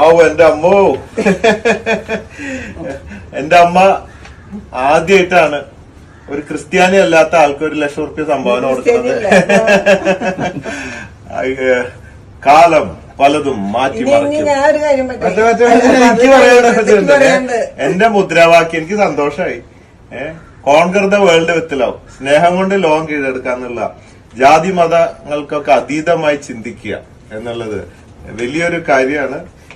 ആവു എന്റെ അമ്മോ. എന്റെ അമ്മ ആദ്യമായിട്ടാണ് ഒരു ക്രിസ്ത്യാനി അല്ലാത്ത ആൾക്ക് ഒരു ലക്ഷം റുപ്യ സംഭാവന കൊടുക്കുന്നത്. കാലം പലതും മാറ്റി മറിക്കും. എന്റെ മുദ്രാവാക്യം എനിക്ക് സന്തോഷമായി ഏഹ് conquer the world with love സ്നേഹം കൊണ്ട് ലോകം കീഴടക്കാന്നുള്ള ജാതി മതങ്ങൾക്കൊക്കെ അതീതമായി ചിന്തിക്കുക എന്നുള്ളത് വലിയൊരു കാര്യമാണ്.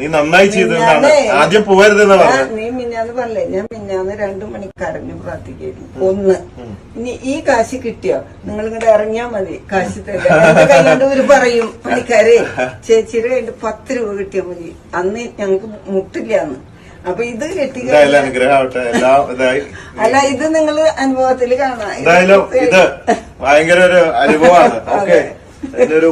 നീ നന്നായി മിനിഞ്ഞാന്നേ, ആദ്യം പോകരുതെന്ന് പറഞ്ഞത്. നീ മിന്നാന്ന് പറഞ്ഞേ ഞാൻ മിന്നാന്ന് രണ്ടു മണിക്കരഞ്ഞു പ്രാർത്ഥിക്കായിരുന്നു ഒന്ന്. ഇനി ഈ കാശ് കിട്ടിയോ? നിങ്ങൾ ഇങ്ങോട്ട് ഇറങ്ങിയാ മതി. കാശ് തരാ ഒരു പറയും പണിക്കാരെ ചേച്ചിയുടെ കയ്യിൽ പത്ത് രൂപ കിട്ടിയാ മതി. അന്ന് ഞങ്ങൾക്ക് മുട്ടില്ല അന്ന് അപ്പൊ ഇത് കിട്ടി അല്ല ഇത് നിങ്ങൾ അനുഭവത്തിൽ കാണാം. ഇത് ഭയങ്കര ഒരു അനുഭവമാണ്. ഓക്കെ. എന്റെ ഒരു